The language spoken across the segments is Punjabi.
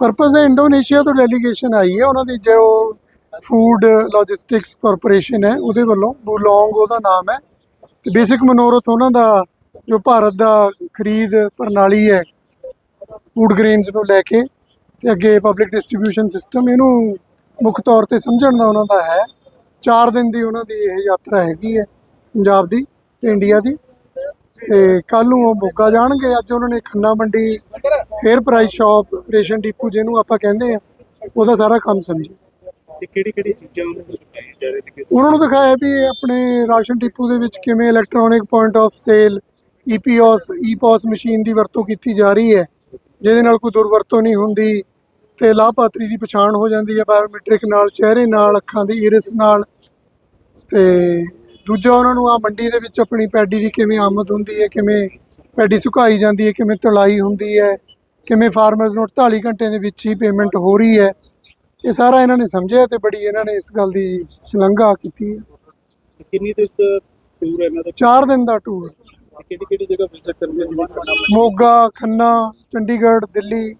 ਪਰਪਸ ਹੈ ਇੰਡੋਨੇਸ਼ੀਆ ਤੋਂ ਡੈਲੀਗੇਸ਼ਨ ਆਈ ਹੈ, ਉਹਨਾਂ ਦੀ ਜੋ ਫੂਡ ਲੌਜਿਸਟਿਕਸ ਕਾਰਪੋਰੇਸ਼ਨ ਹੈ, ਉਹਦੇ ਵੱਲੋਂ ਬੁਲੋਂਗ ਉਹਦਾ ਨਾਮ ਹੈ। ਤੇ ਬੇਸਿਕ ਮਨੋਰਥ ਉਹਨਾਂ ਦਾ ਜੋ ਭਾਰਤ ਦਾ ਖਰੀਦ ਪ੍ਰਣਾਲੀ ਹੈ ਫੂਡ ਗ੍ਰੇਨਸ ਨੂੰ ਲੈ ਕੇ ਤੇ ਅੱਗੇ ਪਬਲਿਕ ਡਿਸਟ੍ਰੀਬਿਊਸ਼ਨ ਸਿਸਟਮ ਇਹਨੂੰ ਮੁੱਖ ਤੌਰ ਤੇ ਸਮਝਣ ਦਾ ਉਹਨਾਂ ਦਾ ਹੈ। 4 ਦਿਨ ਦੀ ਉਹਨਾਂ ਦੀ ਇਹ ਯਾਤਰਾ ਹੈਗੀ ਹੈ, ਪੰਜਾਬ ਦੀ ਤੇ ਇੰਡੀਆ ਦੀ। ਤੇ ਕੱਲ ਨੂੰ ਉਹ ਮੋਗਾ ਜਾਣਗੇ। ਅੱਜ ਉਹਨਾਂ ਨੇ Khanna Mandi fair price shop ration depot ਜਿਹਨੂੰ ਆਪਾਂ ਕਹਿੰਦੇ ਆ ਉਹਦਾ ਸਾਰਾ ਕੰਮ ਸਮਝੇ ਤੇ ਕਿਹੜੀ ਕਿਹੜੀ ਚੀਜ਼ਾਂ ਉਹਨਾਂ ਨੂੰ ਦਿਖਾਈਆਂ ਜਾ ਰਹੀਆਂ ਕਿ ਉਹਨਾਂ ਨੂੰ ਦਿਖਾਇਆ ਵੀ ਆਪਣੇ ਰਾਸ਼ਨ ਡਿਪੂ ਦੇ ਵਿੱਚ ਕਿਵੇਂ electronic point of sale EPOS EPOS machine ਦੀ ਵਰਤੋਂ ਕੀਤੀ ਜਾ ਰਹੀ ਹੈ। ਜਿਹਦੇ ਨਾਲ ਕੋਈ ਦੁਰਵਰਤੋਂ ਨਹੀਂ ਹੁੰਦੀ ਤੇ ਲਾਭਪਾਤਰੀ ਦੀ ਪਛਾਣ ਹੋ ਜਾਂਦੀ ਹੈ। ਬਾਇਓਮੈਟ੍ਰਿਕ ਨਾਲ ਚਿਹਰੇ ਨਾਲ ਅੱਖਾਂ ਦੀ ਇਰਿਸ ਨਾਲ ਤੇ ਦੂਜਾ ਉਹਨਾਂ ਨੂੰ ਆ ਮੰਡੀ ਦੇ ਵਿੱਚ ਆਪਣੀ ਪੈਡੀ ਦੀ ਕਿਵੇਂ ਆਮਦ ਹੁੰਦੀ ਹੈ ਕਿਵੇਂ ਪੈਡੀ ਸੁਕਾਈ ਜਾਂਦੀ ਹੈ ਕਿਵੇਂ ਤੁਲਾਈ ਹੁੰਦੀ ਹੈ ਕਿਵੇਂ ਫਾਰਮਰਸ ਨੂੰ 48 ਘੰਟੇ ਦੇ ਵਿੱਚ ਹੀ ਪੇਮੈਂਟ ਹੋ ਰਹੀ ਹੈ। ਇਹ ਸਾਰਾ ਇਹਨਾਂ ਨੇ ਸਮਝਿਆ ਤੇ ਬੜੀ ਇਹਨਾਂ ਨੇ ਇਸ ਗੱਲ ਦੀ ਸ਼ਲਾਘਾ ਕੀਤੀ ਹੈ। ਕਿੰਨੀ ਦਿਨ ਦਾ ਟੂਰ ਇਹਨਾਂ ਦਾ? 4 ਦਿਨ ਦਾ ਟੂਰ ਤੇ ਕਿਹੜੀ ਕਿਹੜੀ ਜਗ੍ਹਾ ਵਿਜ਼ਿਟ ਕਰਨੀ ਹੈ? ਮੋਗਾ ਖੰਨਾ ਚੰਡੀਗੜ੍ਹ ਦਿੱਲੀ।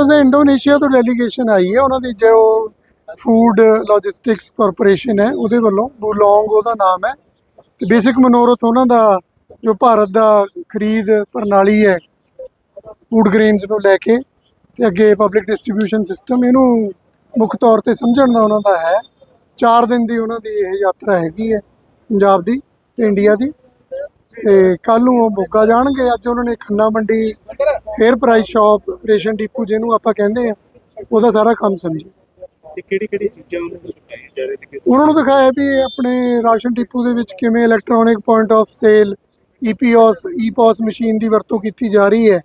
ਪਰਪਸ ਹੈ ਇੰਡੋਨੇਸ਼ੀਆ ਤੋਂ ਡੈਲੀਗੇਸ਼ਨ ਆਈ ਹੈ। ਉਹਨਾਂ ਦੀ ਜੋ ਫੂਡ ਲੌਜਿਸਟਿਕਸ ਕਾਰਪੋਰੇਸ਼ਨ ਹੈ, ਉਹਦੇ ਵੱਲੋਂ ਬੁਲੋਂਗ ਉਹਦਾ ਨਾਮ ਹੈ। ਤੇ ਬੇਸਿਕ ਮਨੋਰਥ ਉਹਨਾਂ ਦਾ ਜੋ ਭਾਰਤ ਦਾ ਖਰੀਦ ਪ੍ਰਣਾਲੀ ਹੈ ਫੂਡ ਗ੍ਰੇਨਸ ਨੂੰ ਲੈ ਕੇ ਤੇ ਅੱਗੇ ਪਬਲਿਕ ਡਿਸਟ੍ਰੀਬਿਊਸ਼ਨ ਸਿਸਟਮ ਇਹਨੂੰ ਮੁੱਖ ਤੌਰ ਤੇ ਸਮਝਣ ਦਾ ਉਹਨਾਂ ਦਾ ਹੈ। 4 ਦਿਨ ਦੀ ਉਹਨਾਂ ਦੀ ਇਹ ਯਾਤਰਾ ਹੈਗੀ ਹੈ ਪੰਜਾਬ ਦੀ ਤੇ ਇੰਡੀਆ ਦੀ। ਤੇ ਕੱਲ ਨੂੰ ਉਹ ਮੋਗਾ ਜਾਣਗੇ। ਅੱਜ ਉਹਨਾਂ ਨੇ Khanna Mandi fair price shop ration depot ਜਿਹਨੂੰ ਆਪਾਂ ਕਹਿੰਦੇ ਆ ਉਹਦਾ ਸਾਰਾ ਕੰਮ ਸਮਝੇ। ਤੇ ਕਿਹੜੀ ਕਿਹੜੀ ਚੀਜ਼ਾਂ ਉਹਨਾਂ ਨੂੰ ਦਿਖਾਈਆਂ ਜਾ ਰਹੀਆਂ ਕਿ ਉਹਨਾਂ ਨੂੰ ਦਿਖਾਇਆ ਵੀ ਆਪਣੇ ਰਾਸ਼ਨ ਡਿਪੂ ਦੇ ਵਿੱਚ ਕਿਵੇਂ electronic point of sale EPOS EPOS machine ਦੀ ਵਰਤੋਂ ਕੀਤੀ ਜਾ ਰਹੀ ਹੈ।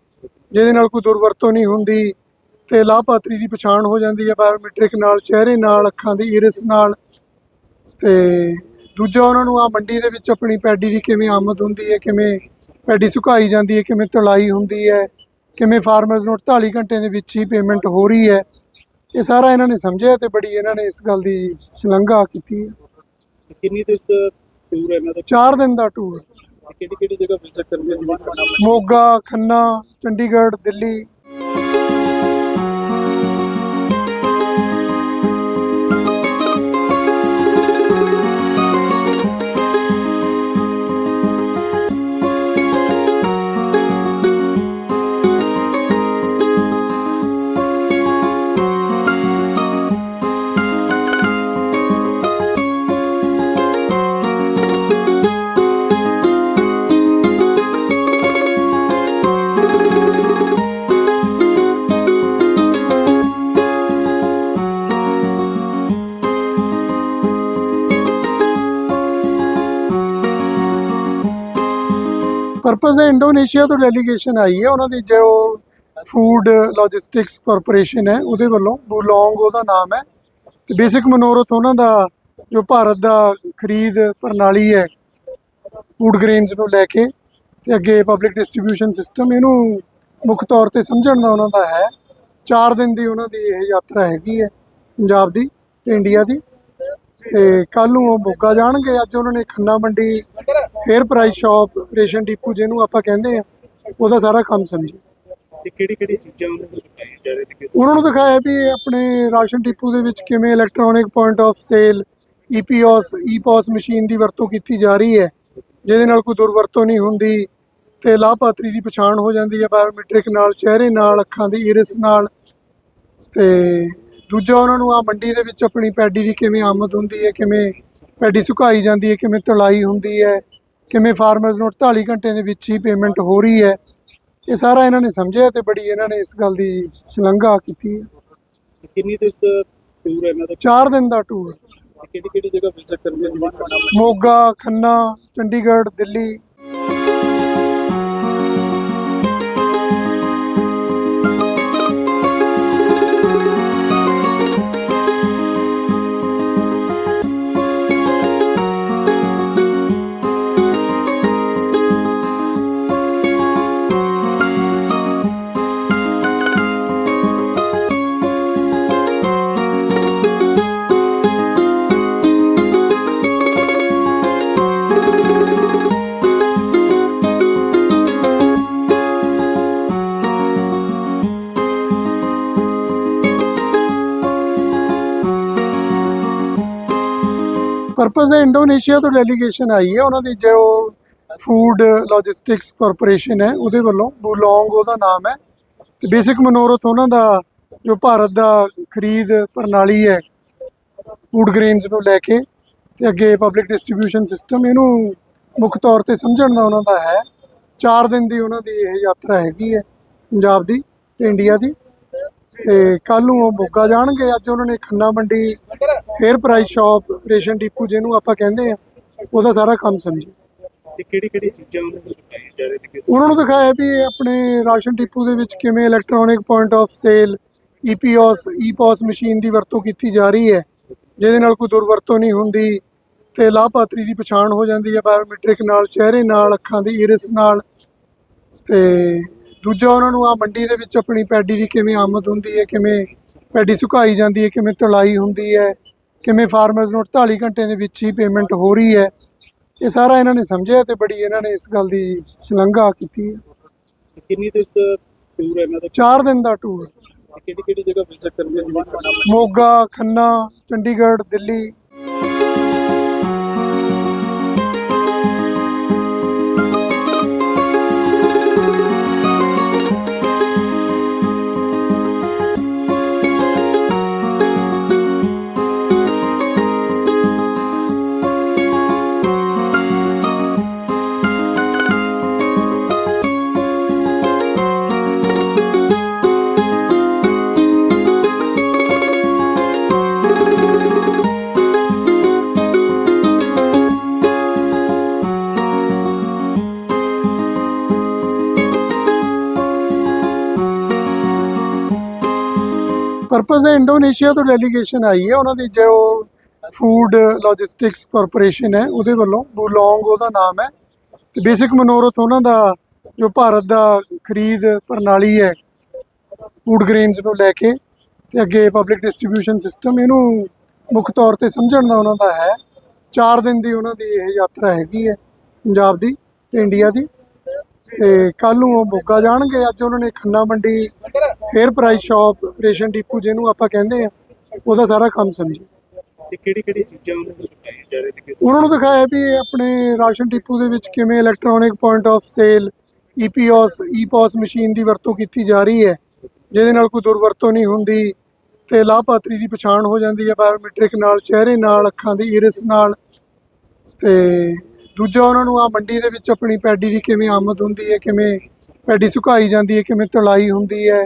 ਜਿਹਦੇ ਨਾਲ ਕੋਈ ਦੁਰਵਰਤੋਂ ਨਹੀਂ ਹੁੰਦੀ ਤੇ ਲਾਭਪਾਤਰੀ ਦੀ ਪਛਾਣ ਹੋ ਜਾਂਦੀ ਹੈ ਬਾਇਓਮੈਟ੍ਰਿਕ ਨਾਲ ਚਿਹਰੇ ਨਾਲ ਅੱਖਾਂ ਦੀ ਇਰਿਸ ਨਾਲ। ਤੇ ਦੂਜਾ ਉਹਨਾਂ ਨੂੰ ਆ ਮੰਡੀ ਦੇ ਵਿੱਚ ਆਪਣੀ ਪੈਡੀ ਦੀ ਕਿਵੇਂ ਆਮਦ ਹੁੰਦੀ ਹੈ ਕਿਵੇਂ ਪੈਡੀ ਸੁਕਾਈ ਜਾਂਦੀ ਹੈ ਕਿਵੇਂ ਤੁਲਾਈ ਹੁੰਦੀ ਹੈ। ਕਿਵੇਂ ਫਾਰਮਰਸ ਨੂੰ 48 ਘੰਟੇ ਦੇ ਵਿੱਚ ਹੀ ਪੇਮੈਂਟ ਹੋ ਰਹੀ ਹੈ ਇਹ ਸਾਰਾ ਇਹਨਾਂ ਨੇ ਸਮਝਿਆ ਤੇ ਬੜੀ ਇਹਨਾਂ ਨੇ ਇਸ ਗੱਲ ਦੀ ਸ਼ਲਾਘਾ ਕੀਤੀ ਹੈ। ਕਿੰਨੀ ਦਿਨ ਦਾ ਟੂਰ ਇਹਨਾਂ ਦਾ? 4 ਦਿਨ ਦਾ ਟੂਰ ਕਿਹੜੀ ਕਿਹੜੀ ਜਗ੍ਹਾ ਵਿਜ਼ਿਟ ਕਰਨੀ ਹੈ? ਮੋਗਾ ਖੰਨਾ ਚੰਡੀਗੜ੍ਹ ਦਿੱਲੀ। ਪਰਪਸ ਹੈ ਇੰਡੋਨੇਸ਼ੀਆ ਤੋਂ ਡੈਲੀਗੇਸ਼ਨ ਆਈ ਹੈ। ਉਹਨਾਂ ਦੀ ਜੋ ਫੂਡ ਲੌਜਿਸਟਿਕਸ ਕਾਰਪੋਰੇਸ਼ਨ ਹੈ, ਉਹਦੇ ਵੱਲੋਂ ਬੁਲੋਂਗ ਉਹਦਾ ਨਾਮ ਹੈ। ਤੇ ਬੇਸਿਕ ਮਨੋਰਥ ਉਹਨਾਂ ਦਾ ਜੋ ਭਾਰਤ ਦਾ ਖਰੀਦ ਪ੍ਰਣਾਲੀ ਹੈ ਫੂਡ ਗ੍ਰੇਨਸ ਨੂੰ ਲੈ ਕੇ ਤੇ ਅੱਗੇ ਪਬਲਿਕ ਡਿਸਟ੍ਰੀਬਿਊਸ਼ਨ ਸਿਸਟਮ ਇਹਨੂੰ ਮੁੱਖ ਤੌਰ ਤੇ ਸਮਝਣ ਦਾ ਉਹਨਾਂ ਦਾ ਹੈ। 4 ਦਿਨ ਦੀ ਉਹਨਾਂ ਦੀ ਇਹ ਯਾਤਰਾ ਹੈਗੀ ਹੈ ਪੰਜਾਬ ਦੀ ਤੇ ਇੰਡੀਆ ਦੀ। ਤੇ ਕੱਲ ਨੂੰ ਉਹ ਮੋਗਾ ਜਾਣਗੇ। ਅੱਜ ਉਹਨਾਂ ਨੇ Khanna Mandi fair price shop ration depot ਜਿਹਨੂੰ ਆਪਾਂ ਕਹਿੰਦੇ ਆ ਉਹਦਾ ਸਾਰਾ ਕੰਮ ਸਮਝੇ। ਤੇ ਕਿਹੜੀ ਕਿਹੜੀ ਚੀਜ਼ਾਂ ਉਹਨਾਂ ਨੂੰ ਦਿਖਾਈਆਂ ਜਾ ਰਹੀਆਂ ਕਿ ਉਹਨਾਂ ਨੂੰ ਦਿਖਾਇਆ ਵੀ ਆਪਣੇ ਰਾਸ਼ਨ ਡਿਪੂ ਦੇ ਵਿੱਚ ਕਿਵੇਂ electronic point of sale EPOS EPOS machine ਦੀ ਵਰਤੋਂ ਕੀਤੀ ਜਾ ਰਹੀ ਹੈ। ਜਿਹਦੇ ਨਾਲ ਕੋਈ ਦੁਰਵਰਤੋਂ ਨਹੀਂ ਹੁੰਦੀ ਤੇ ਲਾਭਪਾਤਰੀ ਦੀ ਪਛਾਣ ਹੋ ਜਾਂਦੀ ਹੈ ਬਾਇਓਮੈਟ੍ਰਿਕ ਨਾਲ ਚਿਹਰੇ ਨਾਲ ਅੱਖਾਂ ਦੀ ਇਰਿਸ ਨਾਲ। ਤੇ ਦੂਜਾ ਉਹਨਾਂ ਨੂੰ ਆ ਮੰਡੀ ਦੇ ਵਿੱਚ ਆਪਣੀ ਪੈਡੀ ਦੀ ਕਿਵੇਂ ਆਮਦ ਹੁੰਦੀ ਹੈ ਕਿਵੇਂ ਪੈਡੀ ਸੁਕਾਈ ਜਾਂਦੀ ਹੈ ਕਿਵੇਂ ਤੁਲਾਈ ਹੁੰਦੀ ਹੈ ਕਿਵੇਂ ਫਾਰਮਰਸ ਨੂੰ 48 ਘੰਟੇ ਦੇ ਵਿੱਚ ਹੀ ਪੇਮੈਂਟ ਹੋ ਰਹੀ ਹੈ ਇਹ ਸਾਰਾ ਇਹਨਾਂ ਨੇ ਸਮਝਿਆ ਤੇ ਬੜੀ ਇਹਨਾਂ ਨੇ ਇਸ ਗੱਲ ਦੀ ਸ਼ਲਾਘਾ ਕੀਤੀ ਹੈ। ਕਿੰਨੀ ਦਿਨ ਦਾ ਟੂਰ ਇਹਨਾਂ ਦਾ? 4 ਦਿਨ ਦਾ ਟੂਰ ਕਿਹੜੀ ਕਿਹੜੀ ਜਗ੍ਹਾ ਵਿਜ਼ਿਟ ਕਰਨੀ ਹੈ? ਮੋਗਾ ਖੰਨਾ ਚੰਡੀਗੜ੍ਹ ਦਿੱਲੀ। ਪਰਪਸ ਦੇ ਇੰਡੋਨੇਸ਼ੀਆ ਤੋਂ ਡੈਲੀਗੇਸ਼ਨ ਆਈ ਹੈ, ਉਹਨਾਂ ਦੀ ਜੋ ਫੂਡ ਲੌਜਿਸਟਿਕਸ ਕਾਰਪੋਰੇਸ਼ਨ ਹੈ, ਉਹਦੇ ਵੱਲੋਂ ਬੁਲੋਂਗ ਉਹਦਾ ਨਾਮ ਹੈ। ਤੇ ਬੇਸਿਕ ਮਨੋਰਥ ਉਹਨਾਂ ਦਾ ਜੋ ਭਾਰਤ ਦਾ ਖਰੀਦ ਪ੍ਰਣਾਲੀ ਹੈ ਫੂਡ ਗ੍ਰੇਨਸ ਨੂੰ ਲੈ ਕੇ ਤੇ ਅੱਗੇ ਪਬਲਿਕ ਡਿਸਟ੍ਰੀਬਿਊਸ਼ਨ ਸਿਸਟਮ ਇਹਨੂੰ ਮੁੱਖ ਤੌਰ ਤੇ ਸਮਝਣ ਦਾ ਉਹਨਾਂ ਦਾ ਹੈ। 4 ਦਿਨ ਦੀ ਉਹਨਾਂ ਦੀ ਇਹ ਯਾਤਰਾ ਹੈਗੀ ਹੈ, ਪੰਜਾਬ ਦੀ ਤੇ ਇੰਡੀਆ ਦੀ। ਤੇ ਕੱਲ ਨੂੰ ਉਹ ਮੋਗਾ ਜਾਣਗੇ। ਅੱਜ ਉਹਨਾਂ ਨੇ Khanna Mandi fair price shop ration depot ਜਿਹਨੂੰ ਆਪਾਂ ਕਹਿੰਦੇ ਆ ਉਹਦਾ ਸਾਰਾ ਕੰਮ ਸਮਝੇ ਤੇ ਕਿਹੜੀ ਕਿਹੜੀ ਚੀਜ਼ਾਂ ਉਹਨਾਂ ਨੂੰ ਦਿਖਾਈਆਂ ਜਾ ਰਹੀਆਂ ਨੇ? ਉਹਨਾਂ ਨੂੰ ਦਿਖਾਇਆ ਵੀ ਆਪਣੇ ਰਾਸ਼ਨ ਡਿਪੂ ਦੇ ਵਿੱਚ ਕਿਵੇਂ electronic point of sale EPOS EPOS machine ਦੀ ਵਰਤੋਂ ਕੀਤੀ ਜਾ ਰਹੀ ਹੈ। ਜਿਹਦੇ ਨਾਲ ਕੋਈ ਦੁਰਵਰਤੋਂ ਨਹੀਂ ਹੁੰਦੀ ਤੇ ਲਾਭਪਾਤਰੀ ਦੀ ਪਛਾਣ ਹੋ ਜਾਂਦੀ ਹੈ। ਬਾਇਓਮੈਟ੍ਰਿਕ ਨਾਲ ਚਿਹਰੇ ਨਾਲ ਅੱਖਾਂ ਦੀ ਇਰਿਸ ਨਾਲ ਤੇ ਦੂਜਾ ਉਹਨਾਂ ਨੂੰ ਆ ਮੰਡੀ ਦੇ ਵਿੱਚ ਆਪਣੀ ਪੈਡੀ ਦੀ ਕਿਵੇਂ ਆਮਦ ਹੁੰਦੀ ਹੈ ਕਿਵੇਂ ਪੈਡੀ ਸੁਕਾਈ ਜਾਂਦੀ ਹੈ ਕਿਵੇਂ ਤੁਲਾਈ ਹੁੰਦੀ ਹੈ ਕਿਵੇਂ ਫਾਰਮਰਸ ਨੂੰ 48 ਘੰਟੇ ਦੇ ਵਿੱਚ ਹੀ ਪੇਮੈਂਟ ਹੋ ਰਹੀ ਹੈ। ਇਹ ਸਾਰਾ ਇਹਨਾਂ ਨੇ ਸਮਝਿਆ ਤੇ ਬੜੀ ਇਹਨਾਂ ਨੇ ਇਸ ਗੱਲ ਦੀ ਸ਼ਲਾਘਾ ਕੀਤੀ ਹੈ। ਕਿੰਨੀ ਦਿਨ ਦਾ ਟੂਰ ਇਹਨਾਂ ਦਾ? 4 ਦਿਨ ਦਾ ਟੂਰ ਕਿਹੜੀ ਕਿਹੜੀ ਜਗ੍ਹਾ ਵਿਜ਼ਿਟ ਕਰਨੀ ਹੈ? ਮੋਗਾ ਖੰਨਾ ਚੰਡੀਗੜ੍ਹ ਦਿੱਲੀ। ਪਰਪਸ ਦੇ ਇੰਡੋਨੇਸ਼ੀਆ ਤੋਂ ਡੈਲੀਗੇਸ਼ਨ ਆਈ ਹੈ, ਉਹਨਾਂ ਦੀ ਜੋ ਫੂਡ ਲੌਜਿਸਟਿਕਸ ਕਾਰਪੋਰੇਸ਼ਨ ਹੈ, ਉਹਦੇ ਵੱਲੋਂ ਬੁਲੋਂਗ ਉਹਦਾ ਨਾਮ ਹੈ। ਤੇ ਬੇਸਿਕ ਮਨੋਰਥ ਉਹਨਾਂ ਦਾ ਜੋ ਭਾਰਤ ਦਾ ਖਰੀਦ ਪ੍ਰਣਾਲੀ ਹੈ ਫੂਡ ਗ੍ਰੇਨਸ ਨੂੰ ਲੈ ਕੇ ਤੇ ਅੱਗੇ ਪਬਲਿਕ ਡਿਸਟ੍ਰੀਬਿਊਸ਼ਨ ਸਿਸਟਮ ਇਹਨੂੰ ਮੁੱਖ ਤੌਰ ਤੇ ਸਮਝਣ ਦਾ ਉਹਨਾਂ ਦਾ ਹੈ। 4 ਦਿਨ ਦੀ ਉਹਨਾਂ ਦੀ ਇਹ ਯਾਤਰਾ ਹੈਗੀ ਹੈ, ਪੰਜਾਬ ਦੀ ਤੇ ਇੰਡੀਆ ਦੀ। ਤੇ ਕੱਲ ਨੂੰ ਉਹ ਮੋਗਾ ਜਾਣਗੇ, ਅੱਜ ਉਹਨਾਂ ਨੇ Khanna Mandi fair price shop ration depot ਜਿਹਨੂੰ ਆਪਾਂ ਕਹਿੰਦੇ ਆ ਉਹਦਾ ਸਾਰਾ ਕੰਮ ਸਮਝੇ। ਤੇ ਕਿਹੜੀ ਕਿਹੜੀ ਚੀਜ਼ਾਂ ਉਹਨਾਂ ਨੂੰ ਦਿਖਾਈਆਂ ਜਾ ਰਹੀਆਂ ਨੇ? ਉਹਨਾਂ ਨੂੰ ਦਿਖਾਇਆ ਵੀ ਆਪਣੇ ਰਾਸ਼ਨ ਡਿਪੂ ਦੇ ਵਿੱਚ ਕਿਵੇਂ electronic point of sale EPOS EPOS machine ਦੀ ਵਰਤੋਂ ਕੀਤੀ ਜਾ ਰਹੀ ਹੈ। ਜਿਹਦੇ ਨਾਲ ਕੋਈ ਦੁਰਵਰਤੋਂ ਨਹੀਂ ਹੁੰਦੀ ਤੇ ਲਾਭਪਾਤਰੀ ਦੀ ਪਛਾਣ ਹੋ ਜਾਂਦੀ ਹੈ ਬਾਇਓਮੈਟ੍ਰਿਕ ਨਾਲ ਚਿਹਰੇ ਨਾਲ ਅੱਖਾਂ ਦੀ ਇਰਿਸ ਨਾਲ। ਤੇ ਦੂਜਾ ਉਹਨਾਂ ਨੂੰ ਆ ਮੰਡੀ ਦੇ ਵਿੱਚ ਆਪਣੀ ਪੈਡੀ ਦੀ ਕਿਵੇਂ ਆਮਦ ਹੁੰਦੀ ਹੈ ਕਿਵੇਂ ਪੈਡੀ ਸੁਕਾਈ ਜਾਂਦੀ ਹੈ ਕਿਵੇਂ ਤੁਲਾਈ ਹੁੰਦੀ ਹੈ।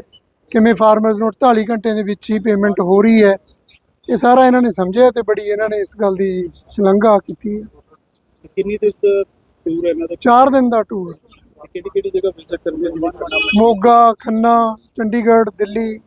ਕਿਵੇਂ ਫਾਰਮਰਸ ਨੂੰ 48 ਘੰਟੇ ਦੇ ਵਿੱਚ ਹੀ ਪੇਮੈਂਟ ਹੋ ਰਹੀ ਹੈ ਇਹ ਸਾਰਾ ਇਹਨਾਂ ਨੇ ਸਮਝਿਆ ਤੇ ਬੜੀ ਇਹਨਾਂ ਨੇ ਇਸ ਗੱਲ ਦੀ ਸ਼ਲਾਘਾ ਕੀਤੀ ਹੈ। ਕਿੰਨੀ ਦਿਨ ਦਾ ਟੂਰ ਇਹਨਾਂ ਦਾ? 4 ਦਿਨ ਦਾ ਟੂਰ ਕਿਹੜੀ ਕਿਹੜੀ ਜਗ੍ਹਾ ਵਿਜ਼ਿਟ ਕਰਨੀ ਹੈ? ਮੋਗਾ ਖੰਨਾ ਚੰਡੀਗੜ੍ਹ ਦਿੱਲੀ।